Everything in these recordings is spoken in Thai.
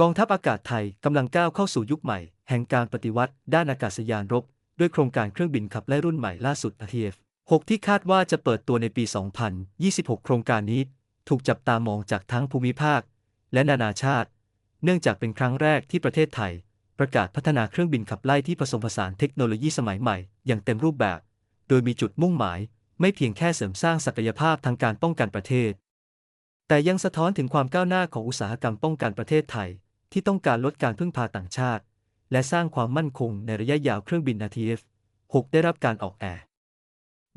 กองทัพอากาศไทยกำลังก้าวเข้าสู่ยุคใหม่ แห่งการปฏิวัติ ด้านอากาศยานรบ ด้วยโครงการเครื่องบินขับไล่รุ่นใหม่ล่าสุด ATF 6 ที่คาดว่าจะเปิดตัวในปี 2026 โครงการนี้ ถูกจับตามองจากทั้งภูมิภาค และนานาชาติ เนื่องจากเป็นครั้งแรกที่ประเทศไทย ประกาศพัฒนาเครื่องบินขับไล่ที่ผสมผสานเทคโนโลยีสมัยใหม่อย่างเต็มรูปแบบ โดยมีจุดมุ่งหมาย ไม่เพียงแค่เสริมสร้างศักยภาพทางการป้องกันประเทศ แต่ยังสะท้อนถึงความก้าวหน้าของอุตสาหกรรมป้องกันประเทศไทย ที่ต้องการลดการพึ่งพาต่างชาติ และสร้างความมั่นคงในระยะยาวเครื่องบิน ATF 6 ได้รับการออกแอร์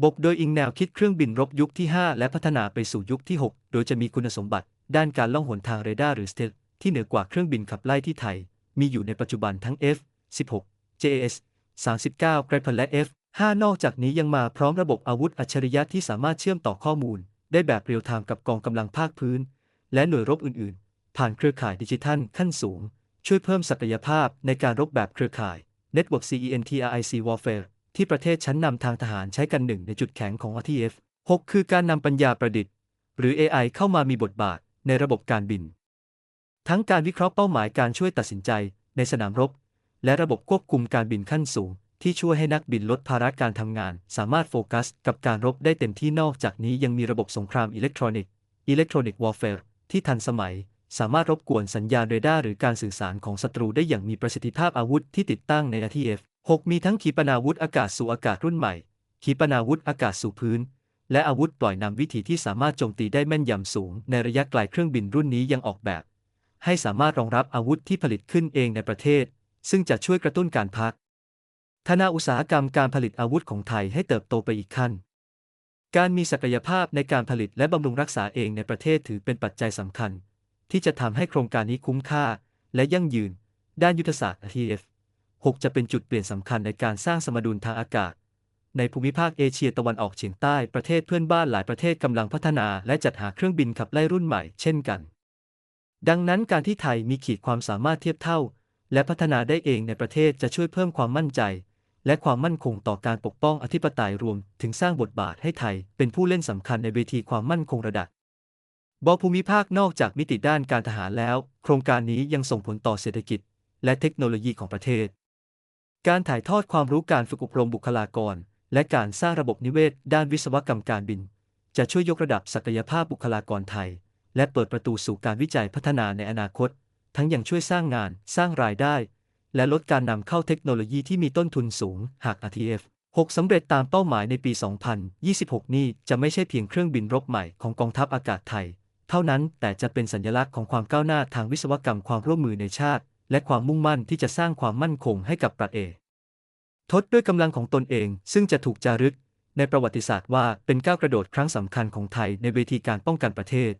บกโดยอิงแนวคิดเครื่องบินรบยุคที่ 5 และพัฒนาไปสู่ยุคที่ 6 โดยจะมีคุณสมบัติ ด้านการล่องหนทางเรดาร์หรือสเตลที่เหนือกว่าเครื่องบินขับไล่ที่ไทย มีอยู่ในปัจจุบันทั้ง F-16 JAS 39 Gripen และ F-5 นอกจากนี้ยังมาพร้อมระบบอาวุธอัจฉริยะที่สามารถเชื่อมต่อข้อมูล ได้แบบเรียลไทม์กับกองกำลังภาคพื้น และหน่วยรบอื่น ผ่านเครือข่ายดิจิทัลขั้นสูง ช่วยเพิ่มศักยภาพในการรบแบบเครือข่าย Network CENTRIC Warfare ที่ประเทศชั้นนำทางทหารใช้กันหนึ่งในจุดแข็งของ RTF 6 คือการนำปัญญาประดิษฐ์ หรือ AI เข้ามามีบทบาทในระบบการบิน ทั้งการวิเคราะห์เป้าหมายการช่วยตัดสินใจในสนามรบ และระบบควบคุมการบินขั้นสูง ที่ช่วยให้นักบินลดภาระการทำงาน สามารถโฟกัสกับการรบได้เต็มที่นอกจากนี้ยังมีระบบสงครามอิเล็กทรอนิกส์ Electronic Warfare ที่ทันสมัย สามารถรบกวนสัญญาณเรดาร์หรือการสื่อสารของศัตรูได้อย่างมีประสิทธิภาพอาวุธที่ติดตั้งใน RTF 6 มีทั้งขีปนาวุธอากาศสู่อากาศรุ่นใหม่ ขีปนาวุธอากาศสู่พื้น และอาวุธปล่อยนำวิถีที่สามารถโจมตีได้แม่นยำสูง ในระยะไกลเครื่องบินรุ่นนี้ยังออกแบบ ให้สามารถรองรับอาวุธที่ผลิตขึ้นเองในประเทศ ซึ่งจะช่วยกระตุ้นการพักธนาอุตสาหกรรมการผลิตอาวุธของไทยให้เติบโตไปอีกขั้น การมีศักยภาพในการผลิตและบำรุงรักษาเองในประเทศถือเป็นปัจจัยสำคัญ ที่จะทำให้โครงการนี้คุ้มค่า และยั่งยืน ด้านยุทธศาสตร์ ATF 6 จะเป็นจุดเปลี่ยนสำคัญในการสร้างสมดุลทางอากาศ ในภูมิภาคเอเชียตะวันออกเฉียงใต้ประเทศเพื่อนบ้านหลายประเทศกำลังพัฒนาและจัดหาเครื่องบินขับไล่รุ่นใหม่เช่นกัน ดังนั้นการที่ไทยมีขีดความสามารถเทียบเท่า และพัฒนาได้เองในประเทศจะช่วยเพิ่มความมั่นใจ และความมั่นคงต่อการปกป้องอธิปไตยรวม ถึงสร้างบทบาทให้ไทยเป็นผู้เล่นสำคัญในเวทีความมั่นคงระดับ บอภูมิภาคนอกจากมิติด้านการทหารแล้ว โครงการนี้ยังส่งผลต่อเศรษฐกิจ และเทคโนโลยีของประเทศ การถ่ายทอดความรู้การฝึกอบรมบุคลากร และการสร้างระบบนิเวศ ด้านวิศวกรรมการบิน จะช่วยยกระดับศักยภาพบุคลากรไทย และเปิดประตูสู่การวิจัยพัฒนาในอนาคต ทั้งยังช่วยสร้างงาน สร้างรายได้ และลดการนำเข้าเทคโนโลยีที่มีต้นทุนสูง หาก RTF 6สำเร็จตามเป้าหมายในปี 2026 นี้จะไม่ใช่เพียงเครื่องบินรบใหม่ของกองทัพอากาศไทย เท่านั้นแต่จะเป็นสัญลักษณ์ของความก้าวหน้าทางวิศวกรรมความร่วมมือในชาติ และความมุ่งมั่นที่จะสร้างความมั่นคงให้กับประเทศทดด้วยกำลังของตนเอง ซึ่งจะถูกจารึกในประวัติศาสตร์ว่าเป็นก้าวกระโดดครั้งสำคัญของไทยในเวทีการป้องกันประเทศ